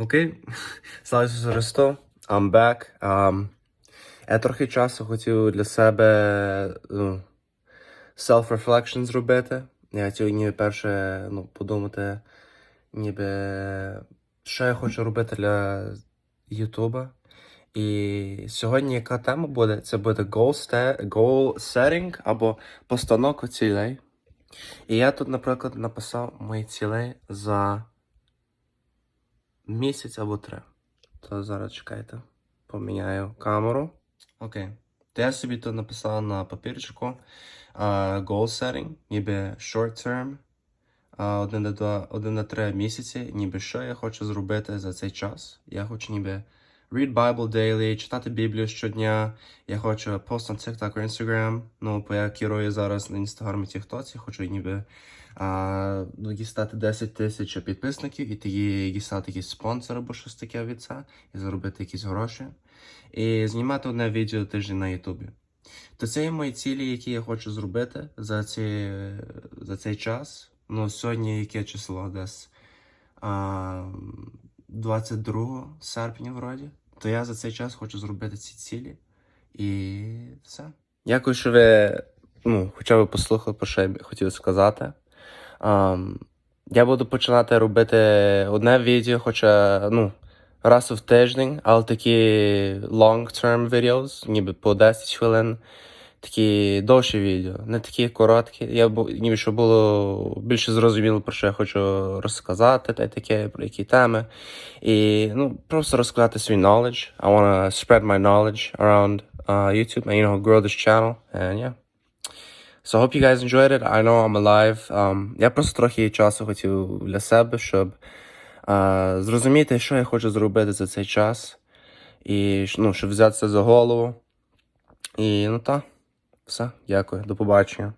Окей, слава Ісусу Христу, I'm back. Um, я трохи часу хотів для себе ну, self-reflection зробити. Я хотів ніби перше ну, подумати, ніби що я хочу робити для Ютуба. І сьогодні яка тема буде? Це буде goal, goal setting або постановка цілей. І я тут, наприклад, написав мої цілей за місяць або три. То зараз чекайте. Поміняю камеру. Окей. То я собі тут написав на папірчику uh, goal setting, ніби short term. Один на три місяці, ніби що я хочу зробити за цей час. Я хочу ніби read Bible daily, читати Біблію щодня. Я хочу пост на TikTok or Instagram. Ну, бо я керую зараз на Instagram і TikTok, хочу ніби а, ну, дістати 10 тисяч підписників і тоді дістати якийсь спонсор або щось таке від це, і заробити якісь гроші. І знімати одне відео тиждень на Ютубі. То це є мої цілі, які я хочу зробити за, ці, за цей час. Ну, сьогодні яке число десь а, 22 серпня, вроді. То я за цей час хочу зробити ці цілі. І все. Дякую, що ви ну, хоча б послухали, про що я хотів сказати. Um, я буду починати робити одне відео, хоча ну, раз в тиждень, але такі long-term videos, ніби по 10 хвилин, такі довші відео, не такі короткі. Я бу- ніби щоб було більше зрозуміло, про що я хочу розказати, та й таке, про які теми. І ну, просто розказати свій knowledge. I wanna spread my knowledge around uh, YouTube and you know grow this channel. And yeah. So I hope you guys enjoyed it. I know I'm alive. Um, я просто трохи часу хотів для себе, щоб uh, зрозуміти, що я хочу зробити за цей час. І ну, щоб взятися за голову. І ну так, все, дякую, до побачення.